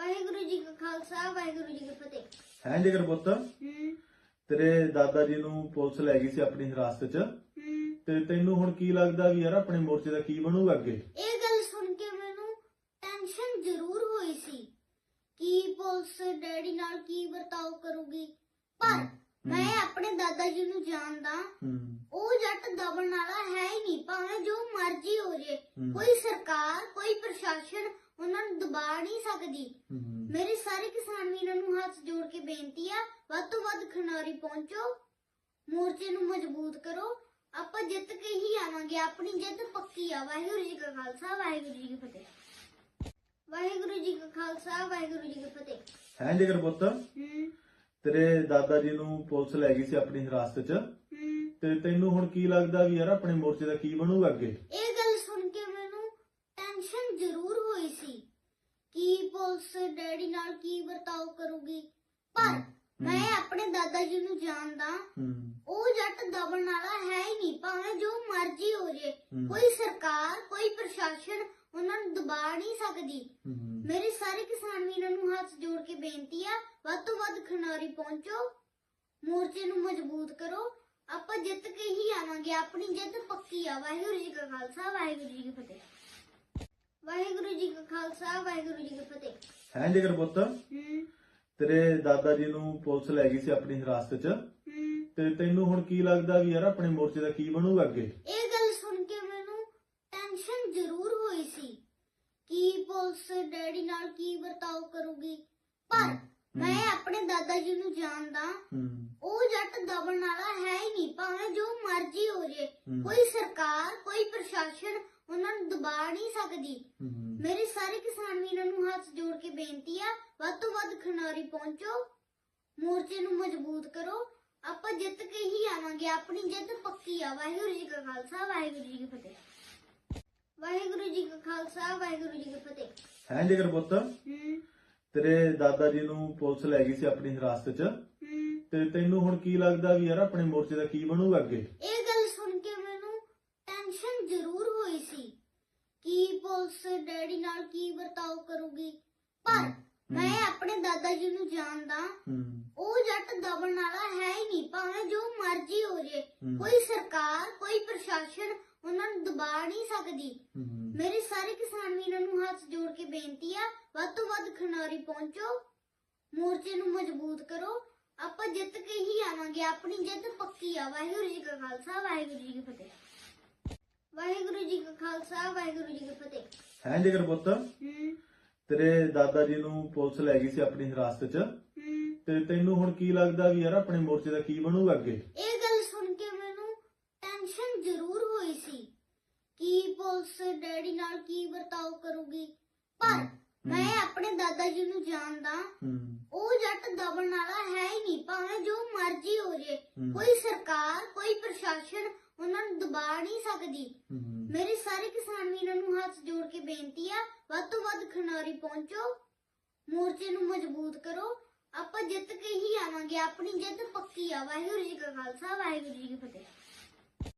ਵਾਹਿਗੁਰੂ ਜੀ ਕਾ ਖਾਲਸਾ ਵਾਹਿਗੁਰੂ ਜੀ ਕੀ ਫਤਿਹ। ਹੈ ਜਿਗਰ ਪੁੱਤ? ਹੂੰ। ਤੇਰੇ ਦਾਦਾ ਜੀ ਨੂੰ ਪੁਲਿਸ ਲੈ ਗਈ ਸੀ ਆਪਣੀ ਹਿਰਾਸਤ 'ਚ। ਹੂੰ। ਤੇ ਤੈਨੂੰ ਹੁਣ ਕੀ ਲੱਗਦਾ ਵੀ ਯਾਰ ਆਪਣੇ ਮੋਰਚੇ ਦਾ ਕੀ ਬਣੂਗਾ ਅੱਗੇ? ਇਹ ਗੱਲ ਸੁਣ ਕੇ ਮੈਨੂੰ ਟੈਨਸ਼ਨ ਜ਼ਰੂਰ ਹੋਈ ਸੀ ਕਿ ਪੁਲਿਸ ਡੈਡੀ ਨਾਲ ਕੀ ਵਰਤਾਓ ਕਰੂਗੀ। ਪਰ ਮੈਂ ਆਪਣੇ ਦਾਦਾ ਜੀ ਨੂੰ ਜਾਣਦਾ ਹੂੰ। ਉਹ ਜੱਟ ਦਬਣ ਵਾਲਾ ਹੈ ਹੀ ਨਹੀਂ ਭਾਵੇਂ ਜੋ ਮਰਜ਼ੀ ਹੋ ਜੇ। ਕੋਈ ਸਰਕਾਰ ਕੋਈ ਪ੍ਰਸ਼ਾਸਨ ਉਹਨਾਂ ਨੂੰ ਦਬਾ ਨਹੀਂ ਸਕਦੀ। ਮੇਰੇ ਸਾਰੇ ਕਿਸਾਨ ਵੀਰਾਂ ਨੂੰ ਹੱਥ ਜੋੜ ਕੇ ਬੇਨਤੀ ਆ ਵੱਧ ਤੋਂ ਵੱਧ ਖਨਾਰੀ ਪਹੁੰਚੋ ਮੋਰਚੇ ਨੂੰ ਮਜ਼ਬੂਤ ਕਰੋ। ਆਪਾਂ ਜਿੱਤ ਕੇ ਹੀ ਆਵਾਂਗੇ ਆਪਣੀ ਜਿੱਤ ਪੱਕੀ ਆ। ਵਾਹਿਗੁਰੂ ਜੀ ਕਾ ਖਾਲਸਾ ਵਾਹਿਗੁਰੂ ਜੀ ਕੀ ਫਤਿਹ। ਵਾਹਿਗੁਰੂ ਜੀ ਕਾ ਖਾਲਸਾ ਵਾਹਿਗੁਰੂ ਜੀ ਕੀ ਫਤਿਹ। ਹੈ ਜਿਗਰ ਪੁੱਤ? ਤੇਰੇ ਦਾਦਾ ਜੀ ਨੂੰ ਪੁਲਿਸ ਲੈ ਗਈ ਸੀ ਆਪਣੀ ਹਿਰਾਸਤ 'ਚ। ਤੇ ਤੈਨੂੰ ਹੁਣ ਕੀ ਲੱਗਦਾ ਵੀ ਯਾਰ ਆਪਣੇ ਮੋਰਚੇ ਦਾ ਕੀ ਬਣੂਗਾ ਅੱਗੇ ਇਹ ਗੱਲ ਸੁਣ ਕੇ ਮੈਨੂੰ ਟੈਨਸ਼ਨ ਜ਼ਰੂਰ ਹੋਈ ਸੀ। ਕਿ ਪੁਲਿਸ ਡੈਡੀ ਨਾਲ ਕੀ ਵਰਤਾਓ ਕਰੂਗੀ? ਪਰ ਮੈਂ ਆਪਣੇ ਦਾਦਾ ਜੀ ਨੂੰ ਜਾਣਦਾ ਉਹ ਜੱਟ ਦਬਣ ਵਾਲਾ ਹੈ ਹੀ ਨਹੀਂ ਭਾਵੇਂ ਜੋ ਮਰਜ਼ੀ ਹੋ ਜੇ। ਕੋਈ ਸਰਕਾਰ ਕੋਈ ਪ੍ਰਸ਼ਾਸਨ ਉਹਨਾਂ ਨੂੰ ਦਬਾ ਨਹੀਂ ਸਕਦੀ। ਮੇਰੇ ਸਾਰੇ ਕਿਸਾਨ ਵੀਰਾਂ ਨੂੰ ਹੱਥ ਜੋੜ ਕੇ ਬੇਨਤੀ ਆ ਵੱਧ ਤੋਂ ਵੱਧ ਖਨਾਰੀ ਪਹੁੰਚੋ ਮੋਰਚੇ ਨੂੰ ਮਜ਼ਬੂਤ ਕਰੋ। ਆਪਾਂ ਜਿੱਤ ਕੇ ਹੀ ਆਵਾਂਗੇ ਆਪਣੀ ਜਿੱਤ ਪੱਕੀ ਆ। ਵਾਹਿਗੁਰੂ ਜੀ ਕਾ ਖਾਲਸਾ ਵਾਹਿਗੁਰੂ ਜੀ ਕੀ ਫਤਿਹ। ਵਾਹਿਗੁਰੂ ਜੀ ਕਾ ਖਾਲਸਾ ਵਾਹਿਗੁਰੂ ਜੀ ਕੀ ਫਤਿਹ। ਹੈ ਜਿਗਰ ਪੁੱਤ? ਹੂੰ। ਤੇਰੇ ਦਾਦਾ ਜੀ ਨੂੰ ਪੁਲਿਸ ਲੈ ਗਈ ਸੀ ਆਪਣੀ ਹਿਰਾਸਤ 'ਚ। ਹੂੰ। ਤੇ ਤੈਨੂੰ ਹੁਣ ਕੀ ਲੱਗਦਾ ਵੀ ਯਾਰ ਆਪਣੇ ਮੋਰਚੇ ਦਾ ਕੀ ਬਣੂਗਾ ਅੱਗੇ? ਇਹ ਗੱਲ ਸੁਣ ਕੇ ਮੈਨੂੰ ਟੈਨਸ਼ਨ ਜ਼ਰੂਰ ਹੋਈ ਸੀ ਕਿ ਪੁਲਿਸ ਡੈਡੀ ਨਾਲ ਕੀ ਵਰਤਾਓ ਕਰੂਗੀ। ਪਰ ਮੈਂ ਆਪਣੇ ਦਾਦਾ ਜੀ ਨੂੰ ਜਾਣਦਾ ਹੂੰ। ਉਹ ਜੱਟ ਦਬਣ ਵਾਲਾ ਹੈ ਹੀ ਨਹੀਂ ਭਾਵੇਂ ਜੋ ਮਰਜ਼ੀ ਹੋ ਜੇ। ਕੋਈ ਸਰਕਾਰ ਕੋਈ ਪ੍ਰਸ਼ਾਸਨ ਉਹਨਾਂ ਨੂੰ ਦਬਾ ਨਹੀਂ ਸਕਦੀ। ਮੇਰੇ ਸਾਰੇ ਕਿਸਾਨ ਵੀਰਾਂ ਨੂੰ ਹੱਥ ਜੋੜ ਕੇ ਬੇਨਤੀ ਆ ਵੱਧ ਤੋਂ ਵੱਧ ਖਨਾਰੀ ਪਹੁੰਚੋ ਮੋਰਚੇ ਨੂੰ ਮਜ਼ਬੂਤ ਕਰੋ। ਆਪਾਂ ਜਿੱਤ ਕੇ ਹੀ ਆਵਾਂਗੇ ਆਪਣੀ ਜਿੱਤ ਪੱਕੀ ਆ। ਵਾਹਿਗੁਰੂ ਜੀ ਕਾ ਖਾਲਸਾ ਵਾਹਿਗੁਰੂ ਜੀ ਕੀ ਫਤਿਹ। ਵਾਹਿਗੁਰੂ ਜੀ ਕਾ ਖਾਲਸਾ ਵਾਹਿਗੁਰੂ ਜੀ ਕੀ ਫਤਿਹ। ਹੈ ਜਿਗਰ ਪੁੱਤ? ਹੂੰ। ਤੇਰੇ ਦਾਦਾ ਜੀ ਨੂੰ ਪੁਲਿਸ ਲੈ ਗਈ ਸੀ ਆਪਣੀ ਹਿਰਾਸਤ 'ਚ। ਤੇ ਤੈਨੂੰ ਹੁਣ ਕੀ ਲੱਗਦਾ ਵੀ ਯਾਰ ਆਪਣੇ ਮੋਰਚੇ ਦਾ ਕੀ ਬਣੂਗਾ ਅੱਗੇ? ਇਹ ਗੱਲ ਸੁਣ ਕੇ ਮੈਨੂੰ ਟੈਨਸ਼ਨ ਜ਼ਰੂਰ ਹੋਈ ਸੀ ਕਿ ਪੁਲਿਸ ਡੈਡੀ ਨਾਲ ਕੀ ਵਰਤਾਓ ਕਰੂਗੀ? ਪਰ ਮੈਂ ਆਪਣੇ ਦਾਦਾ ਜੀ ਨੂੰ ਜਾਣਦਾ ਉਹ ਜੱਟ ਦਬਣ ਵਾਲਾ ਹੈ ਹੀ ਨਹੀਂ ਭਾਵੇਂ ਜੋ ਮਰਜ਼ੀ ਹੋ ਜੇ। ਕੋਈ ਸਰਕਾਰ ਕੋਈ ਪ੍ਰਸ਼ਾਸਨ ਉਹਨਾਂ ਨੂੰ ਦਬਾ ਨਹੀਂ ਸਕਦੀ। ਮੇਰੇ ਸਾਰੇ ਕਿਸਾਨ ਵੀਰਾਂ ਨੂੰ ਹੱਥ ਜੋੜ ਕੇ ਬੇਨਤੀ ਆ ਵੱਧ ਤੋਂ ਵੱਧ ਖਨਾਰੀ ਪਹੁੰਚੋ ਮੋਰਚੇ ਨੂੰ ਮਜ਼ਬੂਤ ਕਰੋ। ਆਪਾਂ ਜਿੱਤ ਕੇ ਹੀ ਆਵਾਂਗੇ ਆਪਣੀ ਜਿੱਤ ਪੱਕੀ ਆ। ਵਾਹਿਗੁਰੂ ਜੀ ਕਾ ਖਾਲਸਾ ਵਾਹਿਗੁਰੂ ਜੀ ਕੀ ਫਤਿਹ। ਵਾਹਿਗੁਰੂ ਜੀ ਕਾ ਖਾਲਸਾ ਵਾਹਿਗੁਰੂ ਜੀ ਕੀ ਫਤਿਹ। ਹੈ ਜਿਗਰ ਪੁੱਤ? ਹੂੰ। ਤੇਰੇ ਦਾਦਾ ਜੀ ਨੂੰ ਪੁਲਿਸ ਲੈ ਗਈ ਸੀ ਆਪਣੀ ਹਿਰਾਸਤ 'ਚ। ਹੂੰ। ਤੇ ਤੈਨੂੰ ਹੁਣ ਕੀ ਲੱਗਦਾ ਵੀ ਯਾਰ ਆਪਣੇ ਮੋਰਚੇ ਦਾ ਕੀ ਬਣੂਗਾ ਅੱਗੇ? ਇਹ ਗੱਲ ਸੁਣ ਕੇ ਮੈਨੂੰ ਟੈਨਸ਼ਨ ਜ਼ਰੂਰ ਹੋਈ ਸੀ ਕਿ ਪੁਲਿਸ ਡੈਡੀ ਨਾਲ ਕੀ ਵਰਤਾਓ ਕਰੂਗੀ। ਪਰ ਮੈਂ ਆਪਣੇ ਦਾਦਾ ਜੀ ਨੂੰ ਜਾਣਦਾ ਹੂੰ। ਉਹ ਜੱਟ ਦਬਣ ਵਾਲਾ ਹੈ ਹੀ ਨਹੀਂ ਭਾਵੇਂ ਜੋ ਮਰਜ਼ੀ ਹੋ ਜੇ ਹੂੰ। ਕੋਈ ਸਰਕਾਰ ਕੋਈ ਪ੍ਰਸ਼ਾਸਨ ਉਹਨਾਂ ਨੂੰ ਦਬਾ ਨਹੀਂ ਸਕਦੀ। ਮੇਰੇ ਸਾਰੇ ਕਿਸਾਨ ਵੀਰਾਂ ਨੂੰ ਹੱਥ ਜੋੜ ਕੇ ਬੇਨਤੀ ਆ ਵੱਧ ਤੋਂ ਵੱਧ ਖਨਾਰੀ ਪਹੁੰਚੋ ਮੋਰਚੇ ਨੂੰ ਮਜ਼ਬੂਤ ਕਰੋ। ਆਪਾਂ ਜਿੱਤ ਕੇ ਹੀ ਆਵਾਂਗੇ ਆਪਣੀ ਜਿੱਤ ਪੱਕੀ ਆ। ਵਾਹਿਗੁਰੂ ਜੀ ਕਾ ਖਾਲਸਾ ਵਾਹਿਗੁਰੂ ਜੀ ਕੀ ਫਤਿਹ।